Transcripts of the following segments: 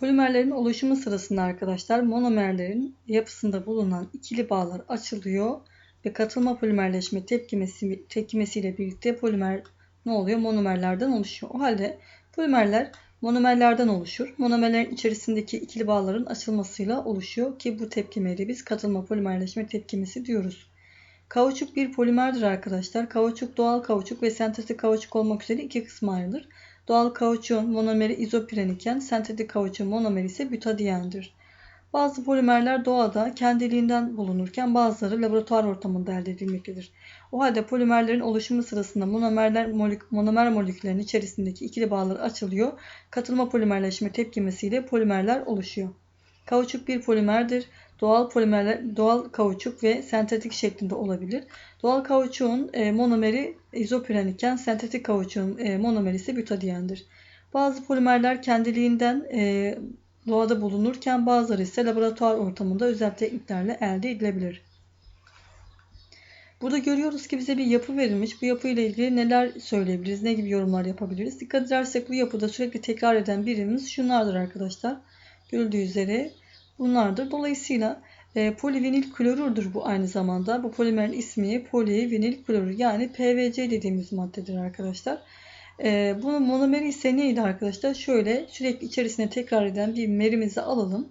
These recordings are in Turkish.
Polimerlerin oluşumu sırasında arkadaşlar monomerlerin yapısında bulunan ikili bağlar açılıyor ve katılma polimerleşme tepkimesi, tepkimesiyle birlikte polimer ne oluyor? Monomerlerden oluşuyor. O halde polimerler monomerlerden oluşur. Monomerlerin içerisindeki ikili bağların açılmasıyla oluşuyor ki bu tepkimeyi biz katılma polimerleşme tepkimesi diyoruz. Kauçuk bir polimerdir arkadaşlar. Kauçuk doğal kauçuk ve sentetik kauçuk olmak üzere iki kısma ayrılır. Doğal kauçuğun monomeri izopiren iken sentetik kauçuğun monomeri ise butadiyendir. Bazı polimerler doğada kendiliğinden bulunurken bazıları laboratuvar ortamında elde edilmektedir. O halde polimerlerin oluşumu sırasında monomerler molek monomer moleküllerin içerisindeki ikili bağlar açılıyor. Katılma polimerleşme tepkimesiyle polimerler oluşuyor. Kauçuk bir polimerdir. Doğal polimerler doğal kauçuk ve sentetik şeklinde olabilir. Doğal kauçuğun e, monomeri izopiren iken sentetik kauçuğun e, monomeri ise butadiyendir. Bazı polimerler kendiliğinden e, doğada bulunurken bazıları ise laboratuvar ortamında özel tekniklerle elde edilebilir. Burada görüyoruz ki bize bir yapı verilmiş. Bu yapı ile ilgili neler söyleyebiliriz, ne gibi yorumlar yapabiliriz? Dikkat edersek bu yapıda sürekli tekrar eden birimimiz şunlardır arkadaşlar. Görüldüğü üzere bunlardır. Dolayısıyla e, polivinil klorürdür bu aynı zamanda. Bu polimerin ismi polivinil klorür yani PVC dediğimiz maddedir arkadaşlar. E, bunun monomeri ise neydi arkadaşlar? Şöyle sürekli içerisine tekrar eden bir merimizi alalım.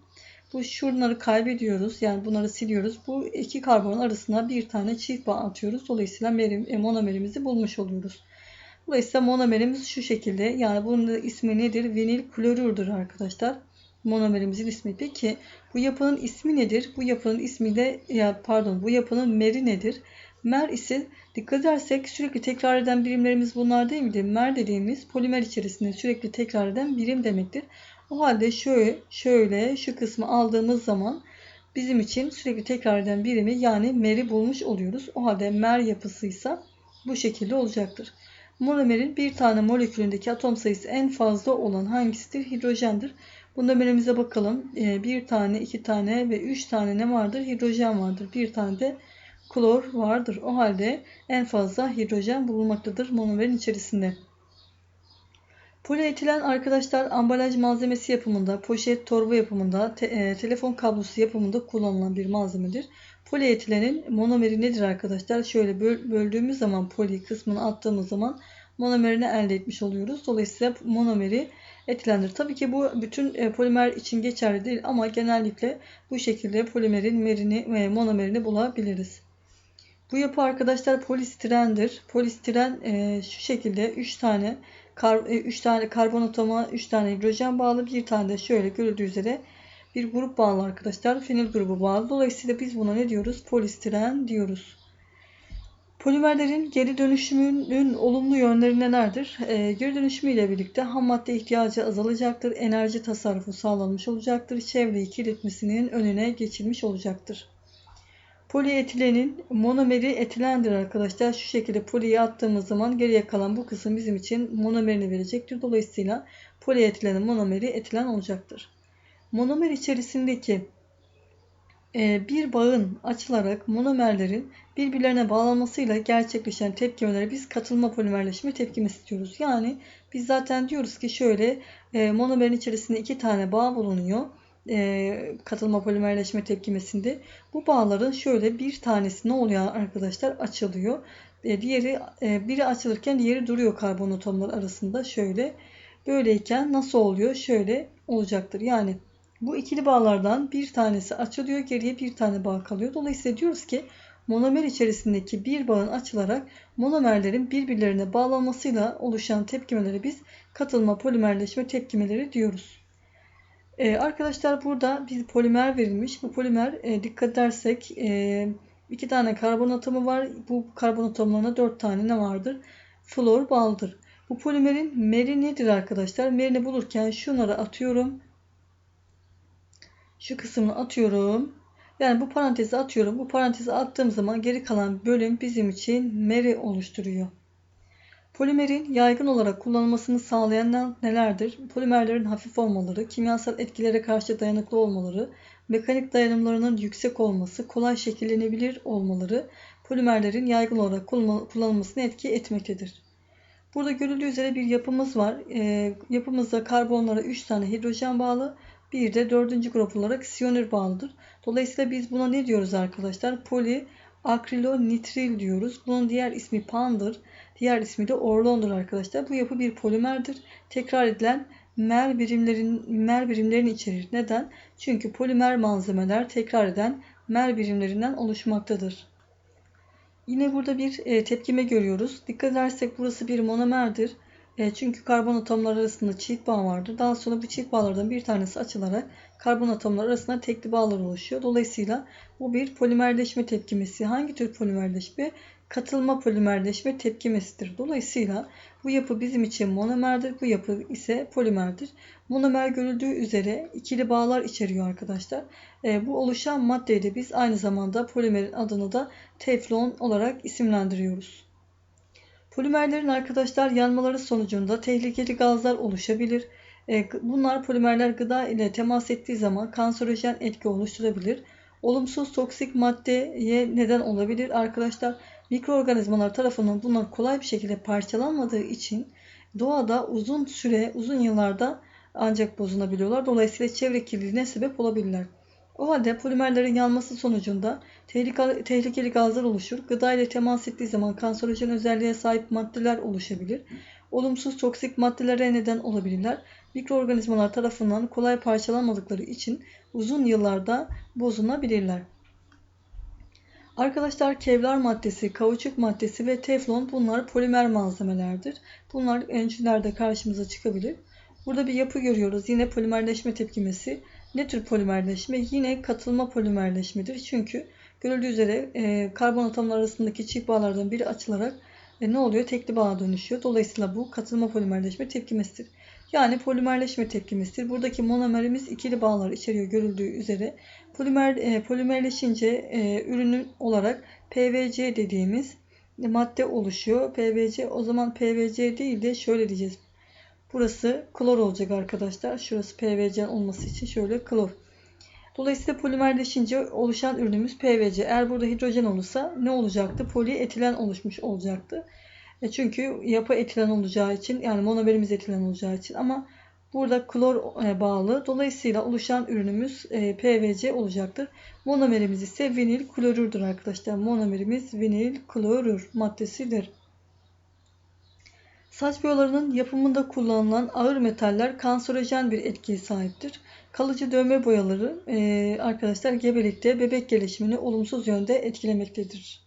Bu şunları kaybediyoruz. Yani bunları siliyoruz. Bu iki karbon arasına bir tane çift bağ atıyoruz. Dolayısıyla merim, e, monomerimizi bulmuş oluyoruz. Dolayısıyla monomerimiz şu şekilde. Yani bunun ismi nedir? Vinil klorürdür arkadaşlar monomerimizin ismi. Peki bu yapının ismi nedir? Bu yapının ismi de ya pardon bu yapının meri nedir? Mer ise dikkat edersek sürekli tekrar eden birimlerimiz bunlar değil midir? Mer dediğimiz polimer içerisinde sürekli tekrar eden birim demektir. O halde şöyle, şöyle şu kısmı aldığımız zaman bizim için sürekli tekrar eden birimi yani meri bulmuş oluyoruz. O halde mer yapısıysa bu şekilde olacaktır. Monomerin bir tane molekülündeki atom sayısı en fazla olan hangisidir? Hidrojendir. Bunda birimize bakalım. Ee, bir tane, iki tane ve üç tane ne vardır? Hidrojen vardır. Bir tane de klor vardır. O halde en fazla hidrojen bulunmaktadır monomerin içerisinde. Polietilen arkadaşlar ambalaj malzemesi yapımında, poşet, torba yapımında, te, e, telefon kablosu yapımında kullanılan bir malzemedir. Polietilenin monomeri nedir arkadaşlar? Şöyle böl, böldüğümüz zaman poli kısmını attığımız zaman monomerini elde etmiş oluyoruz. Dolayısıyla monomeri etilendir. Tabii ki bu bütün e, polimer için geçerli değil ama genellikle bu şekilde polimerin merini ve monomerini bulabiliriz. Bu yapı arkadaşlar polistirendir. Polistiren e, şu şekilde 3 tane kar, 3 e, tane karbon atoma, 3 tane hidrojen bağlı, bir tane de şöyle görüldüğü üzere bir grup bağlı arkadaşlar. Fenil grubu bağlı. Dolayısıyla biz buna ne diyoruz? Polistiren diyoruz. Polimerlerin geri dönüşümünün olumlu yönleri nelerdir? E, geri dönüşümü ile birlikte ham madde ihtiyacı azalacaktır, enerji tasarrufu sağlanmış olacaktır, çevreyi kirletmesinin önüne geçilmiş olacaktır. Polietilenin monomeri etilendir arkadaşlar. Şu şekilde poliyi attığımız zaman geriye kalan bu kısım bizim için monomerini verecektir. Dolayısıyla polietilenin monomeri etilen olacaktır. Monomer içerisindeki bir bağın açılarak monomerlerin birbirlerine bağlanmasıyla gerçekleşen tepkimelere biz katılma polimerleşme tepkimesi diyoruz. Yani biz zaten diyoruz ki şöyle e, monomerin içerisinde iki tane bağ bulunuyor. E, katılma polimerleşme tepkimesinde. Bu bağların şöyle bir tanesi ne oluyor arkadaşlar? Açılıyor. diğeri biri açılırken diğeri duruyor karbon atomları arasında şöyle. Böyleyken nasıl oluyor? Şöyle olacaktır. Yani bu ikili bağlardan bir tanesi açılıyor, geriye bir tane bağ kalıyor. Dolayısıyla diyoruz ki monomer içerisindeki bir bağın açılarak monomerlerin birbirlerine bağlanmasıyla oluşan tepkimeleri biz katılma polimerleşme tepkimeleri diyoruz. Ee, arkadaşlar burada bir polimer verilmiş. Bu polimer e, dikkat edersek e, iki tane karbon atomu var. Bu karbon atomlarına dört tane ne vardır? Flor baldır. Bu polimerin meri nedir arkadaşlar? Merini bulurken şunları atıyorum şu kısmını atıyorum. Yani bu parantezi atıyorum. Bu parantezi attığım zaman geri kalan bölüm bizim için meri oluşturuyor. Polimerin yaygın olarak kullanılmasını sağlayan nelerdir? Polimerlerin hafif olmaları, kimyasal etkilere karşı dayanıklı olmaları, mekanik dayanımlarının yüksek olması, kolay şekillenebilir olmaları polimerlerin yaygın olarak kullanılmasını etki etmektedir. Burada görüldüğü üzere bir yapımız var. E, yapımızda karbonlara 3 tane hidrojen bağlı, Bir de dördüncü grup olarak siyanür bağlıdır. Dolayısıyla biz buna ne diyoruz arkadaşlar? Poli akrilonitril diyoruz. Bunun diğer ismi pandır. Diğer ismi de orlondur arkadaşlar. Bu yapı bir polimerdir. Tekrar edilen mer birimlerin mer birimlerini içerir. Neden? Çünkü polimer malzemeler tekrar eden mer birimlerinden oluşmaktadır. Yine burada bir e, tepkime görüyoruz. Dikkat edersek burası bir monomerdir. E, çünkü karbon atomları arasında çift bağ vardır. Daha sonra bu çift bağlardan bir tanesi açılarak karbon atomları arasında tekli bağlar oluşuyor. Dolayısıyla bu bir polimerleşme tepkimesi. Hangi tür polimerleşme? Katılma polimerleşme tepkimesidir. Dolayısıyla bu yapı bizim için monomerdir. Bu yapı ise polimerdir. Monomer görüldüğü üzere ikili bağlar içeriyor arkadaşlar. E, bu oluşan maddeyi de biz aynı zamanda polimerin adını da teflon olarak isimlendiriyoruz. Polimerlerin arkadaşlar yanmaları sonucunda tehlikeli gazlar oluşabilir. E, bunlar polimerler gıda ile temas ettiği zaman kanserojen etki oluşturabilir. Olumsuz toksik maddeye neden olabilir. Arkadaşlar mikroorganizmalar tarafından bunlar kolay bir şekilde parçalanmadığı için doğada uzun süre, uzun yıllarda ancak bozulabiliyorlar. Dolayısıyla çevre kirliliğine sebep olabilirler. O halde polimerlerin yanması sonucunda tehlikeli, tehlikeli gazlar oluşur. Gıda ile temas ettiği zaman kanserojen özelliğe sahip maddeler oluşabilir. Olumsuz toksik maddelere neden olabilirler. Mikroorganizmalar tarafından kolay parçalanmadıkları için uzun yıllarda bozulabilirler. Arkadaşlar kevlar maddesi, kauçuk maddesi ve teflon bunlar polimer malzemelerdir. Bunlar öncülerde karşımıza çıkabilir. Burada bir yapı görüyoruz. Yine polimerleşme tepkimesi. Ne tür polimerleşme? Yine katılma polimerleşmedir. Çünkü görüldüğü üzere e, karbon atomları arasındaki çift bağlardan biri açılarak e, ne oluyor? Tekli bağa dönüşüyor. Dolayısıyla bu katılma polimerleşme tepkimesidir. Yani polimerleşme tepkimesidir. Buradaki monomerimiz ikili bağlar içeriyor görüldüğü üzere. Polimer e, polimerleşince e, ürünün olarak PVC dediğimiz madde oluşuyor. PVC o zaman PVC değil de şöyle diyeceğiz. Burası klor olacak arkadaşlar. Şurası PVC olması için şöyle klor. Dolayısıyla polimerleşince oluşan ürünümüz PVC. Eğer burada hidrojen olursa ne olacaktı? Polietilen oluşmuş olacaktı. E çünkü yapı etilen olacağı için yani monomerimiz etilen olacağı için ama burada klor e, bağlı. Dolayısıyla oluşan ürünümüz e, PVC olacaktır. Monomerimiz ise vinil klorürdür arkadaşlar. Monomerimiz vinil klorür maddesidir. Saç boyalarının yapımında kullanılan ağır metaller kanserojen bir etkiye sahiptir. Kalıcı dövme boyaları e, arkadaşlar gebelikte bebek gelişimini olumsuz yönde etkilemektedir.